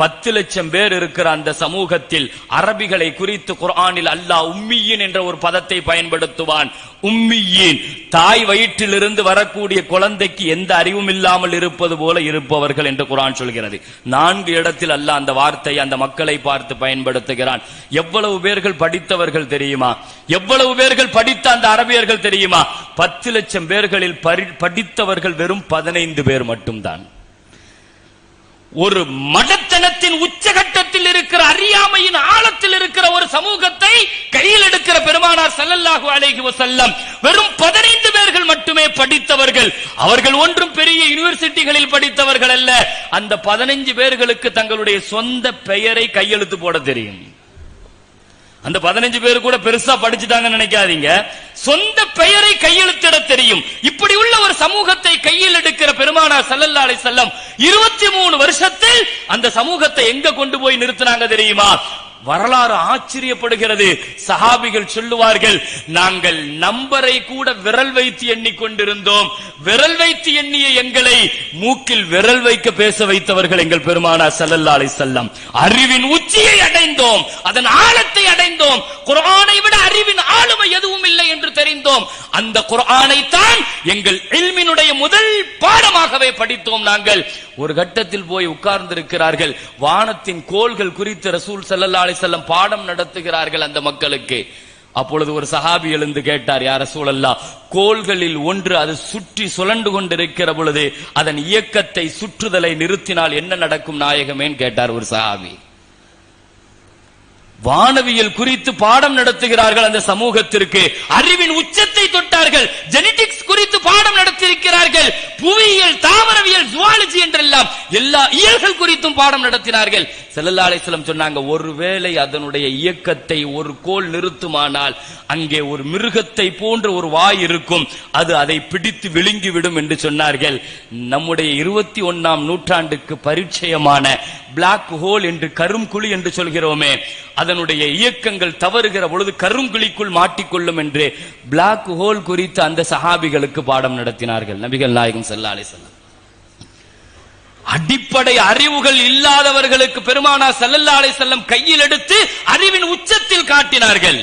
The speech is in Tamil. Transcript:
பத்து லட்சம் பேர் இருக்கிற அந்த சமூகத்தில் அரபிகளை குறித்து குரானில் அல்லாஹ் உம்மியின் என்ற ஒரு பதத்தை பயன்படுத்துவான். உம்மியின் தாய் வயிற்றிலிருந்து வரக்கூடிய குழந்தைக்கு எந்த அறிவும் இல்லாமல் இருப்பது போல இருப்பவர்கள் என்று குரான் சொல்கிறது. நான்கு இடத்தில் அல்லாஹ் அந்த வார்த்தை அந்த மக்களை பார்த்து பயன்படுத்துகிறான். எவ்வளவு பேர்கள் படித்தவர்கள் தெரியுமா? எவ்வளவு பேர்கள் படித்த அந்த அரபியர்கள் தெரியுமா? பத்து லட்சம் பேர்களில் படித்தவர்கள் வெறும் பதினைந்து பேர் மட்டும்தான். ஒரு மடத்தனத்தின் உச்சகட்டத்தில் இருக்கிற அறியாமையின் ஆழத்தில் இருக்கிற ஒரு சமூகத்தை கையில் எடுக்கிற பெருமானார் ஸல்லல்லாஹு அலைஹி வஸல்லம் வெறும் பதினைந்து பேர்கள் மட்டுமே படித்தவர்கள். அவர்கள் ஒன்றும் பெரிய யூனிவர்சிட்டிகளில் படித்தவர்கள் அல்ல. அந்த பதினைஞ்சு பேர்களுக்கு தங்களுடைய சொந்த பெயரை கையெழுத்து போட தெரியும். அந்த பதினஞ்சு பேர் கூட பெருசா படிச்சுட்டாங்கன்னு நினைக்காதீங்க. சொந்த பெயரை கையெழுத்திட தெரியும். இப்படி உள்ள சமூகத்தை கையில் எடுக்கிற பெருமானார் ஸல்லல்லாஹு அலை செல்லம் இருபத்தி மூணு வருஷத்தில் அந்த சமூகத்தை எங்க கொண்டு போய் நிறுத்தினாங்க தெரியுமா? வரலாறு ஆச்சரியப்படுகிறது. சஹாபிகள் சொல்லுவார்கள் நாங்கள் நம்பரை கூட விரல் வைத்து எண்ணிக்கொண்டிருந்தோம் விரல் வைத்து எண்ணிய எங்களை மூக்கில் விரல் வைக்க பேச வைத்தவர்கள் எங்கள் பெருமானா ஸல்லல்லாஹு அலைஹி செல்லம் அறிவின் உச்சியை அடைந்தோம். அதன் ஆழத்தை அடைந்தோம். குரானை விட அறிவின் ஆளுமை எதுவும் இல்லை படித்தோம். அந்த குரானை தான் எங்கள் எல்மினுடைய முதல் பாடமாகவே படித்தோம் நாங்கள். ஒரு கட்டத்தில் போய் உட்கார்ந்திருக்கிறார்கள். வானத்தின் கோள்கள் குறித்து ரசூல் ஸல்லல்லாஹு அலைஹி பாடம் நடத்துகிறார்கள் அந்த மக்களுக்கு. அப்பொழுது ஒரு சஹாபி எழுந்து கேட்டார் யார் சூழல்லா கோள்களில் ஒன்று அது சுற்றி சுழண்டு கொண்டிருக்கிற பொழுது அதன் இயக்கத்தை சுற்றுதலை நிறுத்தினால் என்ன நடக்கும் நாயகமேன்னு கேட்டார் ஒரு சஹாபி. வானவியல் குறித்து பாடம் நடத்துகிறார்கள் அந்த சமூகத்திற்கு. அறிவின் உச்சத்தை தொட்டார்கள். ஜெனடிக்ஸ் குறித்து பாடம் நடத்தியிருக்கிறார்கள். புவியியல் அறிவியல் ஜுவாலஜி என்றெல்லாம் எல்லா இயல்கள் குறித்தும் பாடம் நடத்தினார்கள். செல்லல்லா அலிஸ்லம் சொன்னாங்க ஒருவேளை அதனுடைய இயக்கத்தை ஒரு கோல் நிறுத்துமானால் அங்கே ஒரு மிருகத்தை போன்ற ஒரு வாய் இருக்கும். அது அதை பிடித்து விழுங்கிவிடும் என்று சொன்னார்கள். நம்முடைய இருபத்தி ஒன்னாம் நூற்றாண்டுக்கு பரிச்சயமான பிளாக் ஹோல் என்று கருங்குழி என்று சொல்கிறோமே அதனுடைய இயக்கங்கள் தவறுகிற பொழுது கருங்குழிக்குள் மாட்டிக்கொள்ளும் என்று பிளாக் ஹோல் குறித்து அந்த சஹாபிகளுக்கு பாடம் நடத்தினார்கள். நபிகள் நாயகம் ஸல்லல்லாஹு அலைஹி அடிப்படை அறிவுகள் இல்லாதவர்களுக்கு பெருமானா செல்லல்லாலை செல்லம் கையில் எடுத்து அறிவின் உச்சத்தில் காட்டினார்கள்.